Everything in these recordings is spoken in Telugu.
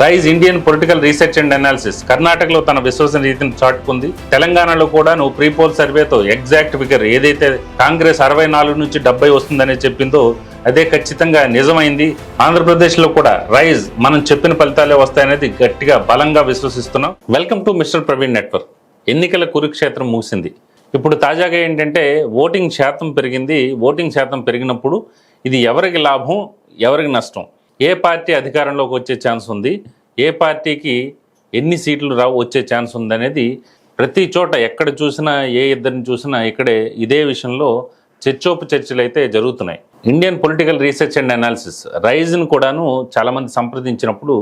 Rise Indian political research and analysis. కర్ణాటకలో తన విశ్వసనీయతను చాటుకుంది. తెలంగాణలో కూడా నువ్వు ప్రీపోల్ సర్వేతో ఎగ్జాక్ట్ ఫిగర్ ఏదైతే కాంగ్రెస్ అరవై నాలుగు నుంచి డెబ్బై వస్తుందని చెప్పిందో అదే ఖచ్చితంగా నిజమైంది. ఆంధ్రప్రదేశ్లో కూడా రైజ్ మనం చెప్పిన ఫలితాలే వస్తాయనేది గట్టిగా బలంగా విశ్వసిస్తున్నాం. Welcome to mister Praveen network. ఎన్నికల కురుక్షేత్రం ముగిసింది. ఇప్పుడు తాజాగా ఏంటంటే ఓటింగ్ శాతం పెరిగింది. ఓటింగ్ శాతం పెరిగినప్పుడు ఇది ఎవరికి లాభం ఎవరికి నష్టం? ఏ పార్టీ అధికారంలోకి వచ్చే ఛాన్స్ ఉంది? ఏ పార్టీకి ఎన్ని సీట్లు రావు వచ్చే ఛాన్స్ ఉందనేది ప్రతి చోట ఎక్కడ చూసినా ఏ ఇద్దరిని చూసినా ఇక్కడే ఇదే విషయంలో చర్చోపు చర్చలు అయితే జరుగుతున్నాయి. Indian political research and analysis రైజ్ను కూడాను చాలామంది సంప్రదించినప్పుడు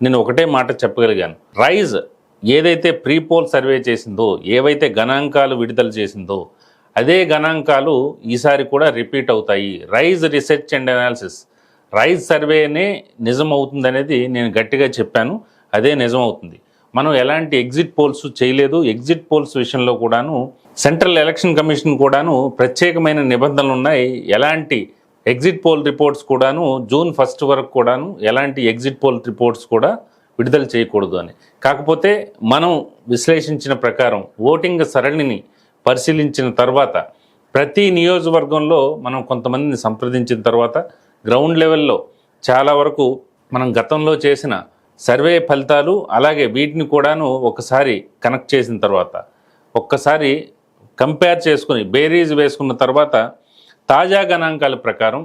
నేను ఒకటే మాట చెప్పగలిగాను. రైజ్ ఏదైతే ప్రీ పోల్ సర్వే చేసిందో ఏవైతే గణాంకాలు విడుదల చేసిందో అదే గణాంకాలు ఈసారి కూడా రిపీట్ అవుతాయి. Rise research and analysis Rise సర్వేనే నిజం అవుతుందనేది నేను గట్టిగా చెప్పాను. అదే నిజం అవుతుంది మనం ఎలాంటి ఎగ్జిట్ పోల్స్ చేయలేదు. ఎగ్జిట్ పోల్స్ విషయంలో కూడాను సెంట్రల్ ఎలక్షన్ కమిషన్ కూడాను ప్రత్యేకమైన నిబంధనలు ఉన్నాయి ఎలాంటి ఎగ్జిట్ పోల్ రిపోర్ట్స్ కూడాను జూన్ ఫస్ట్ వరకు కూడాను ఎలాంటి ఎగ్జిట్ పోల్ రిపోర్ట్స్ కూడా విడుదల చేయకూడదు అని. కాకపోతే మనం విశ్లేషించిన ప్రకారం ఓటింగ్ సరళిని పరిశీలించిన తర్వాత ప్రతి నియోజకవర్గంలో మనం కొంతమందిని సంప్రదించిన తర్వాత గ్రౌండ్ లెవెల్లో చాలా వరకు మనం గతంలో చేసిన సర్వే ఫలితాలు అలాగే వీటిని కూడాను ఒకసారి కనెక్ట్ చేసిన తర్వాత ఒక్కసారి కంపేర్ చేసుకుని బేరీజ్ వేసుకున్న తర్వాత తాజా గణాంకాల ప్రకారం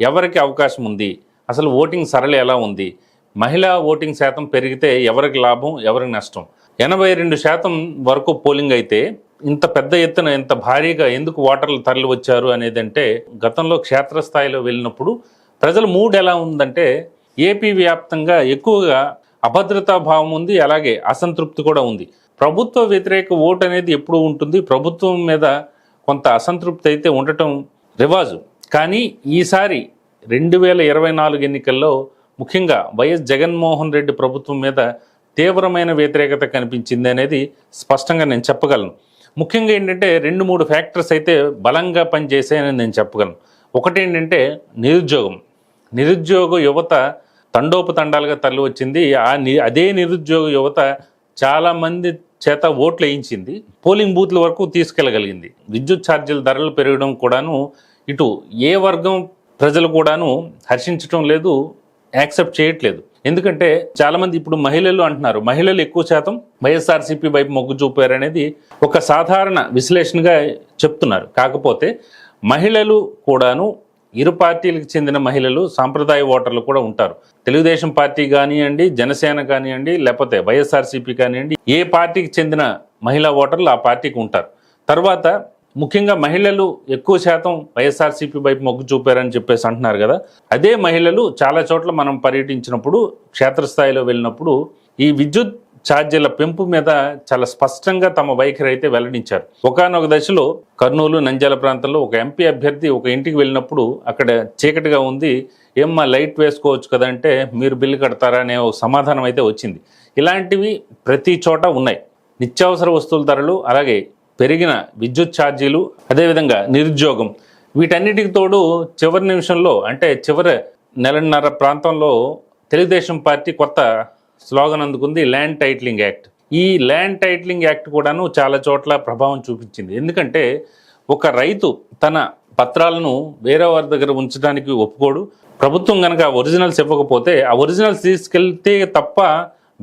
ఎవరికి అవకాశం ఉంది? అసలు ఓటింగ్ సరళి ఎలా ఉంది? మహిళా ఓటింగ్ శాతం పెరిగితే ఎవరికి లాభం ఎవరికి నష్టం? ఎనభై రెండు శాతం వరకు పోలింగ్ అయితే ఇంత పెద్ద ఎత్తున ఇంత భారీగా ఎందుకు ఓటర్లు తరలి వచ్చారు అనేది అంటే గతంలో క్షేత్రస్థాయిలో వెళ్ళినప్పుడు ప్రజల మూడ్ ఎలా ఉందంటే ఏపీ వ్యాప్తంగా ఎక్కువగా అభద్రతా భావం ఉంది అలాగే అసంతృప్తి కూడా ఉంది. ప్రభుత్వ వ్యతిరేక ఓటు అనేది ఎప్పుడు ఉంటుంది. ప్రభుత్వం మీద కొంత అసంతృప్తి అయితే ఉండటం రివాజు. కానీ ఈసారి రెండు వేల ఇరవై నాలుగు ఎన్నికల్లో ముఖ్యంగా వైఎస్ జగన్మోహన్ రెడ్డి ప్రభుత్వం మీద తీవ్రమైన వ్యతిరేకత కనిపించింది అనేది స్పష్టంగా నేను చెప్పగలను. ముఖ్యంగా ఏంటంటే రెండు మూడు ఫ్యాక్టర్స్ అయితే బలంగా పనిచేసాయని నేను చెప్పగలను. ఒకటి ఏంటంటే నిరుద్యోగం. నిరుద్యోగ యువత తండోపతండాలుగా తరలి వచ్చింది ఆ అదే నిరుద్యోగ యువత చాలామంది చేత ఓట్లు వేయించింది. పోలింగ్ బూత్ల వరకు తీసుకెళ్ళగలిగింది. విద్యుత్ ఛార్జీల ధరలు పెరగడం కూడాను ఇటు ఏ వర్గం ప్రజలు కూడాను హర్షించడం లేదు యాక్సెప్ట్ చేయట్లేదు. ఎందుకంటే చాలామంది ఇప్పుడు మహిళలు అంటున్నారు. మహిళలు ఎక్కువ శాతం వైఎస్ఆర్సీపీ వైపు మొగ్గు చూపారు అనేది ఒక సాధారణ విశ్లేషణగా చెప్తున్నారు. కాకపోతే మహిళలు కూడాను ఇరు పార్టీలకు చెందిన మహిళలు సాంప్రదాయ ఓటర్లు కూడా ఉంటారు. తెలుగుదేశం పార్టీ కానివ్వండి జనసేన కానివ్వండి లేకపోతే వైఎస్ఆర్సీపీ కానివ్వండి ఏ పార్టీకి చెందిన మహిళా ఓటర్లు ఆ పార్టీకి ఉంటారు. తర్వాత ముఖ్యంగా మహిళలు ఎక్కువ శాతం వైఎస్ఆర్సీపీ వైపు మొగ్గు చూపారని చెప్పేసి అంటున్నారు కదా. అదే మహిళలు చాలా చోట్ల మనం పర్యటించినప్పుడు క్షేత్రస్థాయిలో వెళ్ళినప్పుడు ఈ విద్యుత్ ఛార్జీల పెంపు మీద చాలా స్పష్టంగా తమ వైఖరి అయితే వెల్లడించారు. ఒకనొక దశలో కర్నూలు నంద్యాల ప్రాంతంలో ఒక ఎంపీ అభ్యర్థి ఒక ఇంటికి వెళ్ళినప్పుడు అక్కడ చీకటిగా ఉంది. ఏమ్మా లైట్ వేసుకోవచ్చు కదంటే మీరు బిల్లు కడతారా అనే ఒక సమాధానం అయితే వచ్చింది. ఇలాంటివి ప్రతి చోట ఉన్నాయి. నిత్యావసర వస్తువుల ధరలు అలాగే పెరిగిన విద్యుత్ ఛార్జీలు అదేవిధంగా నిరుద్యోగం. వీటన్నిటికి తోడు చివరి నిమిషంలో అంటే చివరి నెలన్నర ప్రాంతంలో తెలుగుదేశం పార్టీ కొత్త స్లోగన్ అందుకుంది ల్యాండ్ టైట్లింగ్ యాక్ట్. ఈ ల్యాండ్ టైట్లింగ్ యాక్ట్ కూడాను చాలా చోట్ల ప్రభావం చూపించింది. ఎందుకంటే ఒక రైతు తన పత్రాలను వేరే వారి దగ్గర ఉంచడానికి ఒప్పుకోడు. ప్రభుత్వం కనుక ఒరిజినల్స్ ఇవ్వకపోతే ఆ ఒరిజినల్స్ తీసుకెళ్తే తప్ప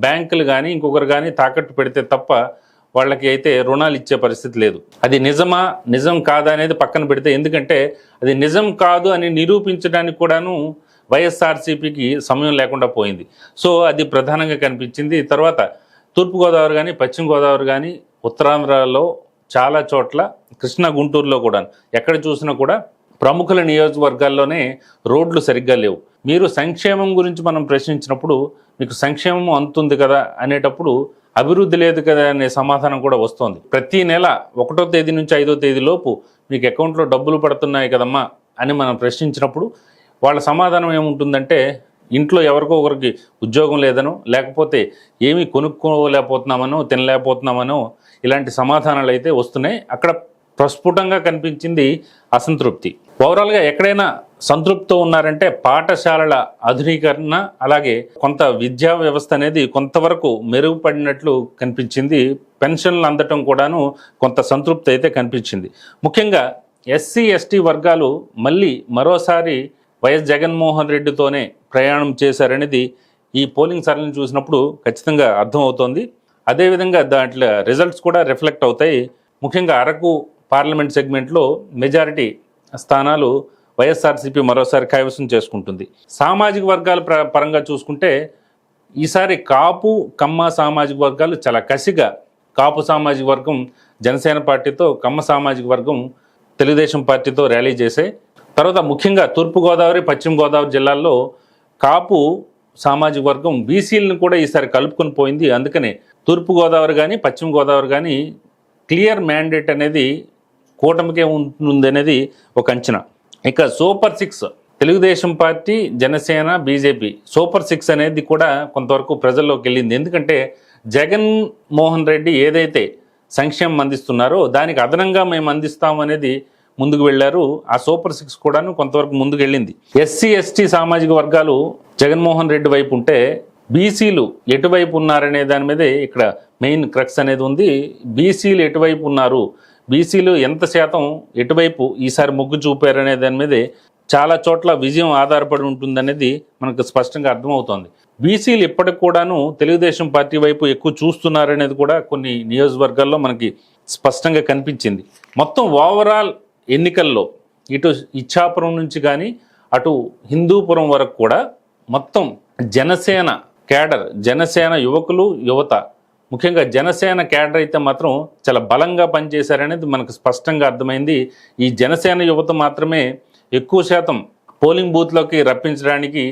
బ్యాంకులు కానీ ఇంకొకరు కానీ తాకట్టు పెడితే తప్ప వాళ్ళకి అయితే రుణాలు ఇచ్చే పరిస్థితి లేదు. అది నిజమా నిజం కాదా అనేది పక్కన పెడితే ఎందుకంటే అది నిజం కాదు అని నిరూపించడానికి కూడాను వైఎస్ఆర్సీపీకి సమయం లేకుండా పోయింది. సో అది ప్రధానంగా కనిపించింది. తర్వాత తూర్పుగోదావరి కానీ పశ్చిమ గోదావరి కానీ ఉత్తరాంధ్రలో చాలా చోట్ల కృష్ణా గుంటూరులో కూడా ఎక్కడ చూసినా కూడా ప్రముఖుల నియోజకవర్గాల్లోనే రోడ్లు సరిగ్గా లేవు. మీరు సంక్షేమం గురించి మనం ప్రశ్నించినప్పుడు మీకు సంక్షేమం అందుతుంది కదా అనేటప్పుడు అభివృద్ధి లేదు కదా అనే సమాధానం కూడా వస్తోంది. ప్రతి నెల ఒకటో తేదీ నుంచి ఐదో తేదీ లోపు మీకు అకౌంట్లో డబ్బులు పడుతున్నాయి కదమ్మా అని మనం ప్రశ్నించినప్పుడు వాళ్ళ సమాధానం ఏముంటుందంటే ఇంట్లో ఎవరికో ఒకరికి ఉద్యోగం లేదనో లేకపోతే ఏమీ కొనుక్కోలేకపోతున్నామనో తినలేకపోతున్నామనో ఇలాంటి సమాధానాలు అయితే వస్తున్నాయి. అక్కడ ప్రస్ఫుటంగా కనిపించింది అసంతృప్తి. ఓవరాల్గా ఎక్కడైనా సంతృప్తితో ఉన్నారంటే పాఠశాలల ఆధునీకరణ అలాగే కొంత విద్యా వ్యవస్థ అనేది కొంతవరకు మెరుగుపడినట్లు కనిపించింది. పెన్షన్లు అందటం కూడాను కొంత సంతృప్తి అయితే కనిపించింది. ముఖ్యంగా ఎస్సీ ఎస్టీ వర్గాలు మళ్ళీ మరోసారి వైఎస్ జగన్మోహన్ రెడ్డితోనే ప్రయాణం చేశారనేది ఈ పోలింగ్ సరళిని చూసినప్పుడు ఖచ్చితంగా అర్థమవుతోంది. అదేవిధంగా దాంట్లో రిజల్ట్స్ కూడా రిఫ్లెక్ట్ అవుతాయి. ముఖ్యంగా అరకు పార్లమెంట్ సెగ్మెంట్లో మెజారిటీ స్థానాలు వైఎస్ఆర్సీపీ మరోసారి కైవసం చేసుకుంటుంది. సామాజిక వర్గాల పరంగా చూసుకుంటే ఈసారి కాపు కమ్మ సామాజిక వర్గాలు చాలా కసిగా కాపు సామాజిక వర్గం జనసేన పార్టీతో కమ్మ సామాజిక వర్గం తెలుగుదేశం పార్టీతో ర్యాలీ చేశాయి తర్వాత ముఖ్యంగా తూర్పుగోదావరి పశ్చిమ గోదావరి జిల్లాల్లో కాపు సామాజిక వర్గం బీసీలను కూడా ఈసారి కలుపుకొని పోయింది. అందుకనే తూర్పుగోదావరి కానీ పశ్చిమ గోదావరి కానీ క్లియర్ మ్యాండేట్ అనేది కూటమికే ఉంటుంది అనేది ఒక అంచనా. ఇక super six Telugu Desam party Janasena BJP. Super six అనేది కూడా కొంతవరకు ప్రజల్లోకి వెళ్ళింది. ఎందుకంటే జగన్ మోహన్ రెడ్డి ఏదైతే సంక్షేమం అందిస్తున్నారో దానికి అదనంగా మేము అందిస్తాం అనేది ముందుకు వెళ్ళారు. ఆ సూపర్ సిక్స్ కూడాను కొంతవరకు ముందుకు వెళ్ళింది. ఎస్సీ ఎస్టీ సామాజిక వర్గాలు జగన్మోహన్ రెడ్డి వైపు ఉంటే బీసీలు ఎటువైపు ఉన్నారనే దాని మీదే ఇక్కడ మెయిన్ క్రక్స్ అనేది ఉంది. బీసీలు ఎటువైపు ఉన్నారు? బీసీలు ఎంత శాతం ఎటువైపు ఈసారి మొగ్గు చూపారనే దాని మీదే చాలా చోట్ల విజయం ఆధారపడి ఉంటుందనేది మనకు స్పష్టంగా అర్థమవుతోంది. బీసీలు ఇప్పటికి కూడాను తెలుగుదేశం పార్టీ వైపు ఎక్కువ చూస్తున్నారనేది కూడా కొన్ని నియోజకవర్గాల్లో మనకి స్పష్టంగా కనిపించింది. మొత్తం ఓవరాల్ ఎన్నికల్లో ఇటు ఇచ్చాపురం నుంచి కానీ అటు హిందూపురం వరకు కూడా మొత్తం జనసేన క్యాడర్ జనసేన యువకులు యువత ముఖ్యంగా జనసేన క్యాడర్ అయితే మాత్రం చాలా బలంగా పనిచేశారనేది మనకు స్పష్టంగా అర్థమైంది. ఈ జనసేన యువత మాత్రమే ఎక్కువ శాతం పోలింగ్ బూత్లోకి రప్పించడానికి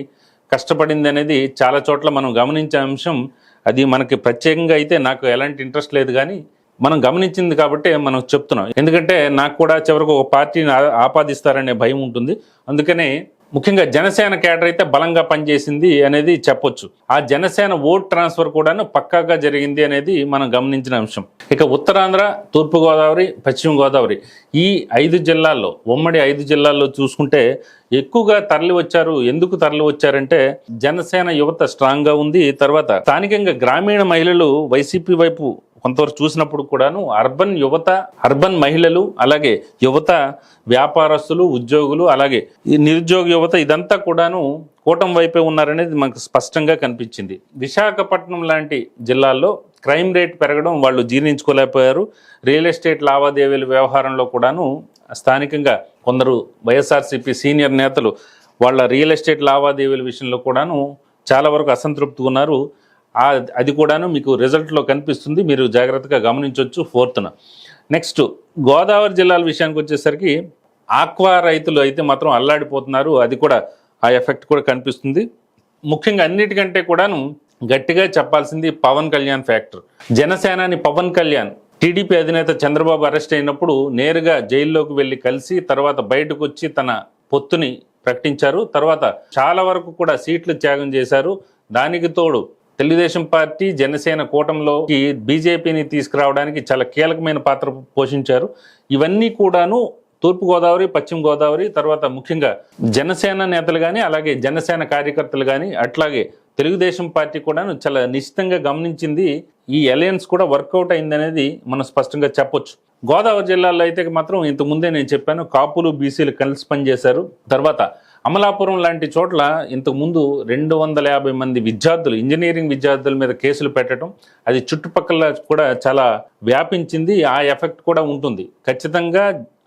కష్టపడింది అనేది చాలా చోట్ల మనం గమనించే అంశం. అది మనకి ప్రత్యేకంగా అయితే నాకు ఎలాంటి ఇంట్రెస్ట్ లేదు కానీ మనం గమనించింది కాబట్టి మనం చెప్తున్నాం. ఎందుకంటే నాకు కూడా చివరికి ఒక పార్టీని ఆపాదిస్తారనే భయం ఉంటుంది. అందుకనే ముఖ్యంగా జనసేన కేడర్ అయితే బలంగా పనిచేసింది అనేది చెప్పొచ్చు. ఆ జనసేన ఓట్ ట్రాన్స్ఫర్ కూడాను పక్కాగా జరిగింది అనేది మనం గమనించిన అంశం. ఇక ఉత్తరాంధ్ర తూర్పుగోదావరి పశ్చిమ గోదావరి ఈ ఐదు జిల్లాల్లో ఉమ్మడి ఐదు జిల్లాల్లో చూసుకుంటే ఎక్కువగా తరలి వచ్చారు ఎందుకు తరలి వచ్చారంటే జనసేన యువత స్ట్రాంగ్గా ఉంది. తర్వాత స్థానికంగా గ్రామీణ మహిళలు వైసీపీ వైపు కొంతవరకు చూసినప్పుడు కూడాను అర్బన్ యువత అర్బన్ మహిళలు అలాగే యువత వ్యాపారస్తులు ఉద్యోగులు అలాగే ఈ నిరుద్యోగ యువత ఇదంతా కూడాను కూటమి వైపే ఉన్నారనేది మనకు స్పష్టంగా కనిపించింది. విశాఖపట్నం లాంటి జిల్లాల్లో క్రైమ్ రేట్ పెరగడం వాళ్ళు జీర్ణించుకోలేకపోయారు. రియల్ ఎస్టేట్ లావాదేవీల వ్యవహారంలో కూడాను స్థానికంగా కొందరు వైఎస్ఆర్సీపీ సీనియర్ నేతలు వాళ్ళ రియల్ ఎస్టేట్ లావాదేవీల విషయంలో కూడాను చాలా వరకు అసంతృప్తిగా ఉన్నారు. అది కూడాను మీకు రిజల్ట్లో కనిపిస్తుంది. మీరు జాగ్రత్తగా గమనించవచ్చు ఫోర్త్న. నెక్స్ట్ గోదావరి జిల్లాల విషయానికి వచ్చేసరికి ఆక్వా రైతులు అయితే మాత్రం అల్లాడిపోతున్నారు. అది కూడా ఆ ఎఫెక్ట్ కూడా కనిపిస్తుంది. ముఖ్యంగా అన్నిటికంటే కూడాను గట్టిగా చెప్పాల్సింది పవన్ కళ్యాణ్ ఫ్యాక్టర్. జనసేనాని పవన్ కళ్యాణ్ టీడీపీ అధినేత చంద్రబాబు అరెస్ట్ అయినప్పుడు నేరుగా జైల్లోకి వెళ్ళి కలిసి తర్వాత బయటకు వచ్చి తన పొత్తుని ప్రకటించారు. తర్వాత చాలా వరకు కూడా సీట్లు త్యాగం చేశారు. దానికి తోడు తెలుగుదేశం పార్టీ జనసేన కూటమిలోకి బీజేపీని తీసుకురావడానికి చాలా కీలకమైన పాత్ర పోషించారు. ఇవన్నీ కూడాను తూర్పుగోదావరి పశ్చిమ గోదావరి తర్వాత ముఖ్యంగా జనసేన నేతలు కానీ అలాగే జనసేన కార్యకర్తలు కానీ అట్లాగే తెలుగుదేశం పార్టీ కూడాను చాలా నిశ్చితంగా గమనించింది. ఈ అలయన్స్ కూడా వర్కౌట్ అయిందనేది మనం స్పష్టంగా చెప్పొచ్చు. గోదావరి జిల్లాలో అయితే మాత్రం ఇంతకు ముందే నేను చెప్పాను కాపులు బీసీలు కలిసి పనిచేశారు. తర్వాత అమలాపురం లాంటి చోట్ల ఇంతకుముందు రెండు వందల యాభై మంది విద్యార్థులు ఇంజనీరింగ్ విద్యార్థుల మీద కేసులు పెట్టడం అది చుట్టుపక్కల కూడా చాలా వ్యాపించింది. ఆ ఎఫెక్ట్ కూడా ఉంటుంది. ఖచ్చితంగా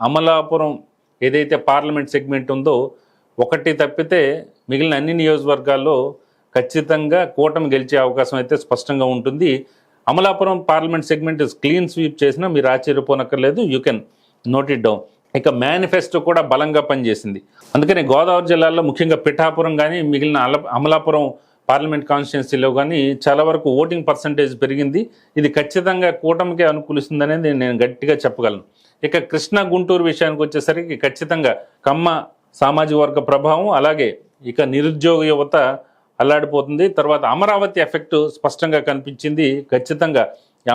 అమలాపురం ఏదైతే పార్లమెంట్ సెగ్మెంట్ ఉందో ఒకటి తప్పితే మిగిలిన అన్ని నియోజకవర్గాల్లో ఖచ్చితంగా కూటమి గెలిచే అవకాశం అయితే స్పష్టంగా ఉంటుంది. Amalapuram parliament segment clean sweep చేసినా మీరు ఆశ్చర్యపోనక్కర్లేదు. You can note it down ఇక మేనిఫెస్టో కూడా బలంగా పనిచేసింది. అందుకని గోదావరి జిల్లాలో ముఖ్యంగా పిఠాపురం కానీ మిగిలిన అల అమలాపురం పార్లమెంట్ కాన్స్టిట్యున్సీలో కానీ చాలా వరకు ఓటింగ్ పర్సంటేజ్ పెరిగింది. ఇది ఖచ్చితంగా కూటమికే అనుకూలిస్తుందనేది నేను గట్టిగా చెప్పగలను. ఇక కృష్ణా గుంటూరు విషయానికి వచ్చేసరికి ఖచ్చితంగా కమ్మ సామాజిక వర్గ ప్రభావం అలాగే ఇక నిరుద్యోగ యువత అల్లాడిపోతుంది. తర్వాత అమరావతి ఎఫెక్ట్ స్పష్టంగా కనిపించింది. ఖచ్చితంగా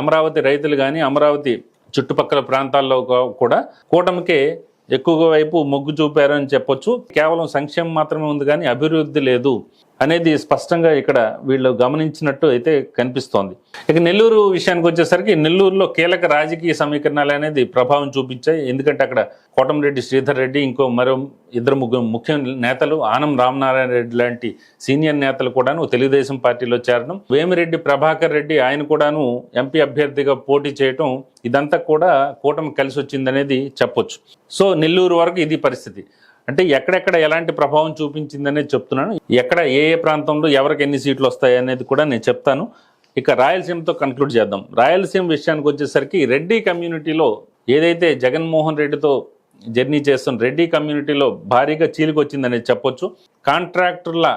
అమరావతి రైతులు కానీ అమరావతి చుట్టుపక్కల ప్రాంతాల్లో కూడా కూటమికే ఎక్కువ వైపు మొగ్గు చూపారని చెప్పొచ్చు. కేవలం సంక్షేమం మాత్రమే ఉంది కానీ అభివృద్ధి లేదు. అనేది స్పష్టంగా ఇక్కడ వీళ్ళు గమనించినట్టు అయితే కనిపిస్తోంది. ఇక నెల్లూరు విషయానికి వచ్చేసరికి నెల్లూరులో కీలక రాజకీయ సమీకరణాలు అనేది ప్రభావం చూపించాయి. ఎందుకంటే అక్కడ కోటంరెడ్డి శ్రీధర్ రెడ్డి ఇంకో మరో ఇద్దరు ముగ్గురు ముఖ్య నేతలు ఆనం రామనారాయణ రెడ్డి లాంటి సీనియర్ నేతలు కూడాను తెలుగుదేశం పార్టీలో చేరడం. వేమిరెడ్డి ప్రభాకర్ రెడ్డి ఆయన కూడాను ఎంపీ అభ్యర్థిగా పోటీ చేయటం ఇదంతా కూడా కూటమి కలిసి వచ్చిందనేది చెప్పొచ్చు. సో నెల్లూరు వరకు ఇది పరిస్థితి. అంటే ఎక్కడెక్కడ ఎలాంటి ప్రభావం చూపించిందనేది చెప్తున్నాను. ఎక్కడ ఏ ఏ ప్రాంతంలో ఎవరికి ఎన్ని సీట్లు వస్తాయి అనేది కూడా నేను చెప్తాను. ఇక రాయలసీమతో కన్క్లూడ్ చేద్దాం. రాయలసీమ విషయానికి వచ్చేసరికి రెడ్డి కమ్యూనిటీలో ఏదైతే జగన్మోహన్ రెడ్డితో జర్నీ చేస్తున్న రెడ్డి కమ్యూనిటీలో భారీగా చీలికొచ్చిందనేది చెప్పొచ్చు. కాంట్రాక్టర్ల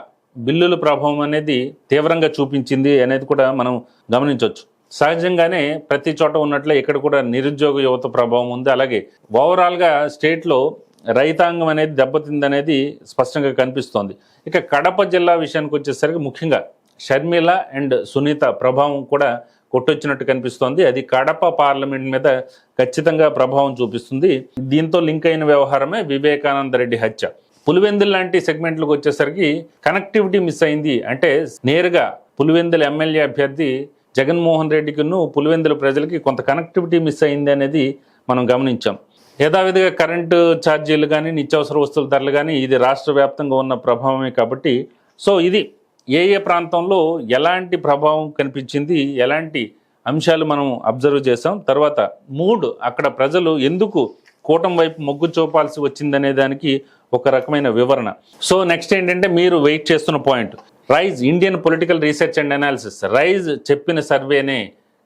బిల్లుల ప్రభావం అనేది తీవ్రంగా చూపించింది అనేది కూడా మనం గమనించవచ్చు సహజంగానే ప్రతి చోట ఉన్నట్లే ఇక్కడ కూడా నిరుద్యోగ యువత ప్రభావం ఉంది. అలాగే ఓవరాల్గా స్టేట్లో రైతాంగం అనేది దెబ్బతిందనేది స్పష్టంగా కనిపిస్తోంది. ఇక కడప జిల్లా విషయానికి వచ్చేసరికి ముఖ్యంగా షర్మిల అండ్ సునీత ప్రభావం కూడా కొట్టొచ్చినట్టు కనిపిస్తోంది. అది కడప పార్లమెంట్ మీద ఖచ్చితంగా ప్రభావం చూపిస్తుంది. దీంతో లింక్ అయిన వ్యవహారమే వివేకానంద రెడ్డి హత్య. పులివెందులు లాంటి సెగ్మెంట్లకు వచ్చేసరికి కనెక్టివిటీ మిస్ అయింది. అంటే నేరుగా పులివెందుల ఎమ్మెల్యే అభ్యర్థి జగన్మోహన్ రెడ్డికిను పులివెందుల ప్రజలకి కొంత కనెక్టివిటీ మిస్ అయింది అనేది మనం గమనించాం. యథావిధిగా కరెంటు ఛార్జీలు కానీ నిత్యావసర వస్తువుల ధరలు కానీ ఇది రాష్ట్ర వ్యాప్తంగా ఉన్న ప్రభావమే కాబట్టి సో ఇది ఏ ఏ ప్రాంతంలో ఎలాంటి ప్రభావం కనిపించింది ఎలాంటి అంశాలు మనం అబ్జర్వ్ చేసాం తర్వాత మూడ్ అక్కడ ప్రజలు ఎందుకు కూటం వైపు మొగ్గు చూపాల్సి వచ్చిందనే దానికి ఒక రకమైన వివరణ. సో నెక్స్ట్ ఏంటంటే మీరు వెయిట్ చేస్తున్న point. Rise Indian political research and analysis. Rise చెప్పిన సర్వేనే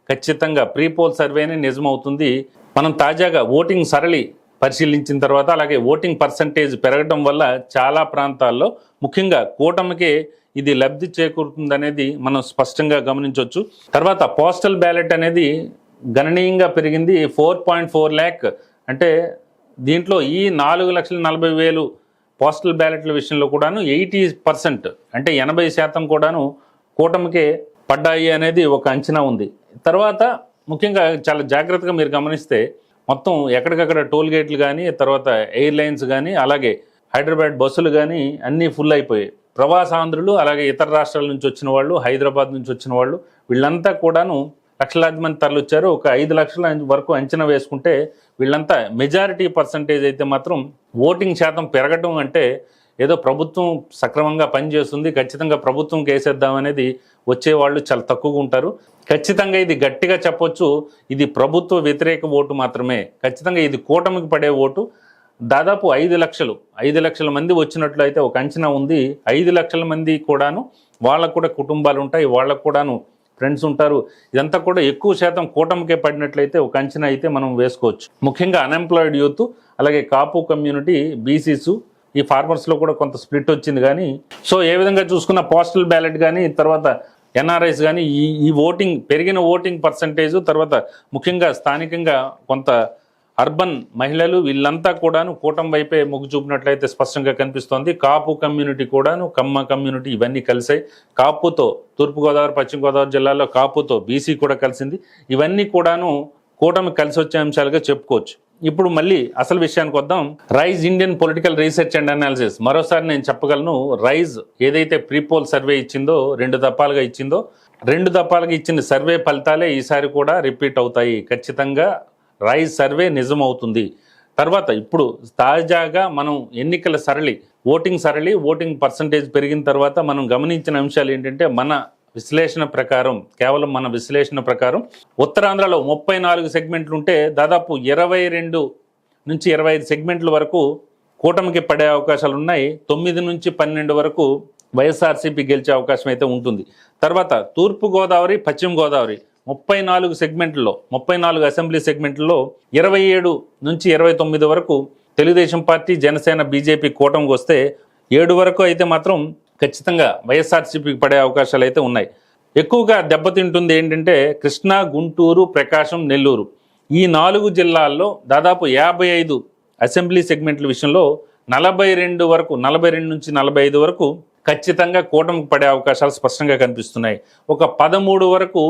ఖచ్చితంగా ప్రీపోల్ సర్వేనే నిజమవుతుంది. మనం తాజాగా ఓటింగ్ సరళి పరిశీలించిన తర్వాత అలాగే ఓటింగ్ పర్సంటేజ్ పెరగడం వల్ల చాలా ప్రాంతాల్లో ముఖ్యంగా కూటమికే ఇది లబ్ధి చేకూరుతుందనేది మనం స్పష్టంగా గమనించవచ్చు. తర్వాత పోస్టల్ బ్యాలెట్ అనేది గణనీయంగా పెరిగింది ఫోర్ పాయింట్ ఫోర్ ల్యాక్. అంటే దీంట్లో ఈ నాలుగు లక్షల నలభై వేలు పోస్టల్ బ్యాలెట్ల విషయంలో కూడాను ఎయిటీ పర్సెంట్ అంటే ఎనభై శాతం కూడాను కూటమికే పడ్డాయి అనేది ఒక అంచనా ఉంది. తర్వాత ముఖ్యంగా చాలా జాగ్రత్తగా మీరు గమనిస్తే మొత్తం ఎక్కడికక్కడ టోల్ గేట్లు కానీ తర్వాత ఎయిర్లైన్స్ కానీ అలాగే హైదరాబాద్ బస్సులు కానీ అన్నీ ఫుల్ అయిపోయాయి. ప్రవాసాంధ్రులు అలాగే ఇతర రాష్ట్రాల నుంచి వచ్చిన వాళ్ళు హైదరాబాద్ నుంచి వచ్చిన వాళ్ళు వీళ్ళంతా కూడాను లక్షలాది మంది తరలిచ్చారు. ఒక ఐదు లక్షల వరకు అంచనా వేసుకుంటే వీళ్ళంతా మెజారిటీ పర్సంటేజ్ అయితే మాత్రం ఓటింగ్ శాతం పెరగడం అంటే ఏదో ప్రభుత్వం సక్రమంగా పనిచేస్తుంది ఖచ్చితంగా ప్రభుత్వం కేసేద్దాం అనేది వచ్చేవాళ్ళు చాలా తక్కువగా ఉంటారు. ఖచ్చితంగా ఇది గట్టిగా చెప్పొచ్చు. ఇది ప్రభుత్వ వ్యతిరేక ఓటు మాత్రమే. ఖచ్చితంగా ఇది కూటమికి పడే ఓటు. దాదాపు ఐదు లక్షలు ఐదు లక్షల మంది వచ్చినట్లు అయితే ఒక అంచనా ఉంది. ఐదు లక్షల మంది కూడాను వాళ్ళకు కూడా కుటుంబాలు ఉంటాయి వాళ్ళకు కూడాను ఫ్రెండ్స్ ఉంటారు. ఇదంతా కూడా ఎక్కువ శాతం కూటమికే పడినట్లయితే ఒక అంచనా అయితే మనం వేసుకోవచ్చు. ముఖ్యంగా అన్ఎంప్లాయిడ్ యూత్ అలాగే కాపు కమ్యూనిటీ బీసీసు ఈ ఫార్మర్స్లో కూడా కొంత స్ప్లిట్ వచ్చింది కానీ సో ఏ విధంగా చూసుకున్న పోస్టల్ బ్యాలెట్ కానీ తర్వాత ఎన్ఆర్ఐస్ కానీ ఈ ఈ ఓటింగ్ పెరిగిన ఓటింగ్ పర్సంటేజ్ తర్వాత ముఖ్యంగా స్థానికంగా కొంత అర్బన్ మహిళలు వీళ్ళంతా కూడాను కూటమి వైపే మొగ్గు చూపినట్లయితే స్పష్టంగా కనిపిస్తోంది. కాపు కమ్యూనిటీ కూడాను కమ్మ కమ్యూనిటీ ఇవన్నీ కలిసాయి. కాపుతో తూర్పుగోదావరి పశ్చిమ గోదావరి జిల్లాలో కాపుతో బీసీ కూడా కలిసింది. ఇవన్నీ కూడాను కూటమి కలిసి వచ్చే అంశాలుగా చెప్పుకోవచ్చు. ఇప్పుడు మళ్ళీ అసలు విషయానికి వద్దాం. Rise Indian political research and analysis. మరోసారి నేను చెప్పగలను రైజ్ ఏదైతే ప్రీపోల్ సర్వే ఇచ్చిందో రెండు దప్పాలుగా ఇచ్చిందో రెండు దప్పాలుగా ఇచ్చిన సర్వే ఫలితాలే ఈసారి కూడా రిపీట్ అవుతాయి. ఖచ్చితంగా రైజ్ సర్వే నిజమవుతుంది. తర్వాత ఇప్పుడు తాజాగా మనం ఎన్నికల సరళి ఓటింగ్ సరళి ఓటింగ్ పర్సంటేజ్ పెరిగిన తర్వాత మనం గమనించిన అంశాలు ఏంటంటే మన విశ్లేషణ ప్రకారం కేవలం మన విశ్లేషణ ప్రకారం ఉత్తరాంధ్రలో ముప్పై నాలుగు సెగ్మెంట్లు ఉంటే దాదాపు ఇరవై రెండు నుంచి ఇరవై ఐదు సెగ్మెంట్ల వరకు కూటమికి పడే అవకాశాలు ఉన్నాయి తొమ్మిది నుంచి పన్నెండు వరకు వైఎస్ఆర్సీపీ గెలిచే అవకాశం అయితే ఉంటుంది. తర్వాత తూర్పుగోదావరి పశ్చిమ గోదావరి ముప్పై నాలుగు సెగ్మెంట్లలో ముప్పై నాలుగు అసెంబ్లీ సెగ్మెంట్లలో ఇరవై ఏడు నుంచి ఇరవై తొమ్మిది వరకు తెలుగుదేశం పార్టీ జనసేన బీజేపీ కూటమికి వస్తే ఏడు వరకు అయితే మాత్రం ఖచ్చితంగా వైఎస్ఆర్సీపీకి పడే అవకాశాలు అయితే ఉన్నాయి. ఎక్కువగా దెబ్బతింటుంది ఏంటంటే కృష్ణా గుంటూరు ప్రకాశం నెల్లూరు. ఈ నాలుగు జిల్లాల్లో దాదాపు యాభై ఐదు అసెంబ్లీ సెగ్మెంట్ల విషయంలో నలభై రెండు వరకు నలభై రెండు నుంచి నలభై ఐదు వరకు ఖచ్చితంగా కూటమికి పడే అవకాశాలు స్పష్టంగా కనిపిస్తున్నాయి. ఒక పదమూడు వరకు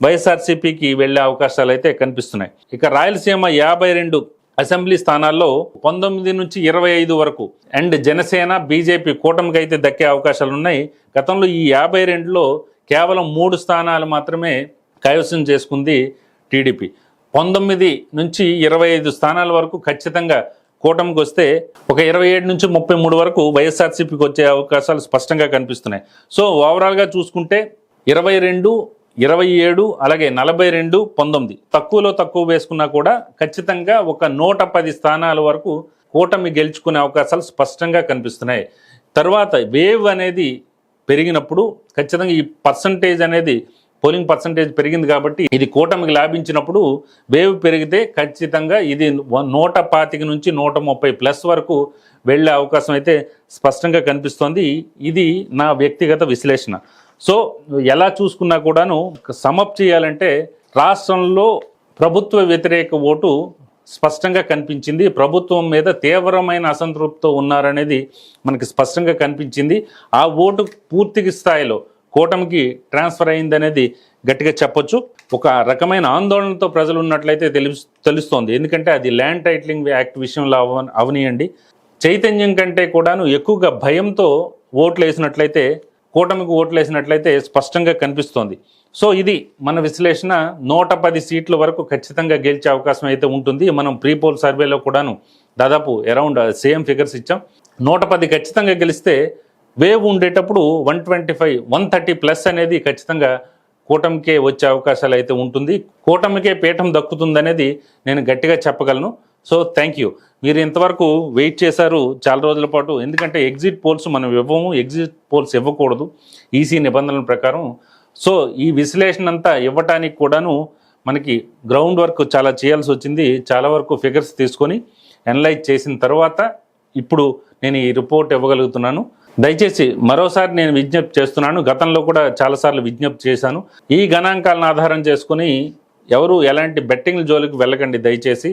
వైఎస్ఆర్సీపీకి వెళ్ళే అవకాశాలు అయితే కనిపిస్తున్నాయి. ఇక రాయలసీమ యాభై రెండు అసెంబ్లీ స్థానాల్లో పంతొమ్మిది నుంచి ఇరవై ఐదు వరకు అండ్ జనసేన బీజేపీ కూటమికి అయితే దక్కే అవకాశాలు ఉన్నాయి గతంలో ఈ యాభై రెండులో కేవలం మూడు స్థానాలు మాత్రమే కైవసం చేసుకుంది టీడీపీ. పంతొమ్మిది నుంచి ఇరవై ఐదు స్థానాల వరకు ఖచ్చితంగా కూటమికి వస్తే ఒక ఇరవై ఏడు నుంచి ముప్పై మూడు వరకు వైఎస్ఆర్సీపీకి వచ్చే అవకాశాలు స్పష్టంగా కనిపిస్తున్నాయి. సో ఓవరాల్గా చూసుకుంటే ఇరవై రెండు ఇరవై ఏడు అలాగే నలభై రెండు పంతొమ్మిది. తక్కువలో తక్కువ వేసుకున్నా కూడా ఖచ్చితంగా ఒక నూట పది స్థానాల వరకు కూటమి గెలుచుకునే అవకాశాలు స్పష్టంగా కనిపిస్తున్నాయి. తర్వాత వేవ్ అనేది పెరిగినప్పుడు ఖచ్చితంగా ఈ పర్సంటేజ్ అనేది పోలింగ్ పర్సంటేజ్ పెరిగింది కాబట్టి ఇది కూటమికి లాభించినప్పుడు వేవ్ పెరిగితే ఖచ్చితంగా ఇది నూట పాతిక నుంచి నూట ముప్పై ప్లస్ వరకు వెళ్ళే అవకాశం అయితే స్పష్టంగా కనిపిస్తోంది. ఇది నా వ్యక్తిగత విశ్లేషణ. సో ఎలా చూసుకున్నా కూడాను సమప్ చేయాలంటే రాష్ట్రంలో ప్రభుత్వ వ్యతిరేక ఓటు స్పష్టంగా కనిపించింది. ప్రభుత్వం మీద తీవ్రమైన అసంతృప్తితో ఉన్నారనేది మనకి స్పష్టంగా కనిపించింది. ఆ ఓటు పూర్తి స్థాయిలో కూటమికి ట్రాన్స్ఫర్ అయింది అనేది గట్టిగా చెప్పొచ్చు. ఒక రకమైన ఆందోళనతో ప్రజలు ఉన్నట్లయితే తెలుసు తెలుస్తోంది. ఎందుకంటే అది ల్యాండ్ టైటిలింగ్ యాక్ట్ విషయంలో అవ అవనియండి. చైతన్యం కంటే కూడాను ఎక్కువగా భయంతో ఓట్లు వేసినట్లయితే కూటమికి ఓట్లేసినట్లయితే స్పష్టంగా కనిపిస్తోంది. సో ఇది మన విశ్లేషణ. నూట పది సీట్ల వరకు ఖచ్చితంగా గెలిచే అవకాశం అయితే ఉంటుంది. మనం ప్రీ పోల్ సర్వేలో కూడాను దాదాపు అరౌండ్ సేమ్ ఫిగర్స్ ఇచ్చాం. నూట పది ఖచ్చితంగా గెలిస్తే వేవ్ ఉండేటప్పుడు one twenty five one thirty plus అనేది ఖచ్చితంగా కూటమికే వచ్చే అవకాశాలు అయితే ఉంటుంది. కూటమికే పీఠం దక్కుతుందనేది నేను గట్టిగా చెప్పగలను. So thank you. మీరు ఇంతవరకు వెయిట్ చేశారు చాలా రోజుల పాటు. ఎందుకంటే ఎగ్జిట్ పోల్స్ మనం ఇవ్వము ఎగ్జిట్ పోల్స్ ఇవ్వకూడదు ఈసీ నిబంధనల ప్రకారం. సో ఈ విశ్లేషణ అంతా ఇవ్వటానికి కూడాను మనకి గ్రౌండ్ వర్క్ చాలా చేయాల్సి వచ్చింది. చాలా వరకు ఫిగర్స్ తీసుకొని అనలైజ్ చేసిన తర్వాత ఇప్పుడు నేను ఈ రిపోర్ట్ ఇవ్వగలుగుతున్నాను. దయచేసి మరోసారి నేను విజ్ఞప్తి చేస్తున్నాను. గతంలో కూడా చాలాసార్లు విజ్ఞప్తి చేశాను. ఈ గణాంకాలను ఆధారం చేసుకుని ఎవరు ఎలాంటి బెట్టింగ్ జోలికి వెళ్ళకండి దయచేసి.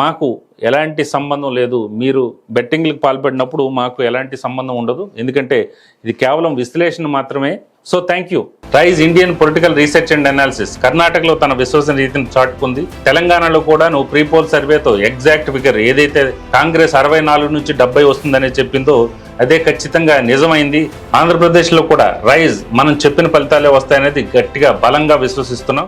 మాకు ఎలాంటి సంబంధం లేదు. మీరు బెట్టింగ్లకు పాల్పడినప్పుడు మాకు ఎలాంటి సంబంధం ఉండదు. ఎందుకంటే ఇది కేవలం విశ్లేషణ మాత్రమే. So thank you Rise Indian political research and analysis కర్ణాటకలో తన విశ్వసనీయతను చాటుకుంది. తెలంగాణలో కూడా నువ్వు ప్రీపోల్ సర్వేతో ఎగ్జాక్ట్ ఫిగర్ ఏదైతే కాంగ్రెస్ అరవై నాలుగు నుంచి డెబ్బై వస్తుందని చెప్పిందో అదే ఖచ్చితంగా నిజమైంది. ఆంధ్రప్రదేశ్లో కూడా రైజ్ మనం చెప్పిన ఫలితాలే వస్తాయనేది గట్టిగా బలంగా విశ్వసిస్తున్నాం.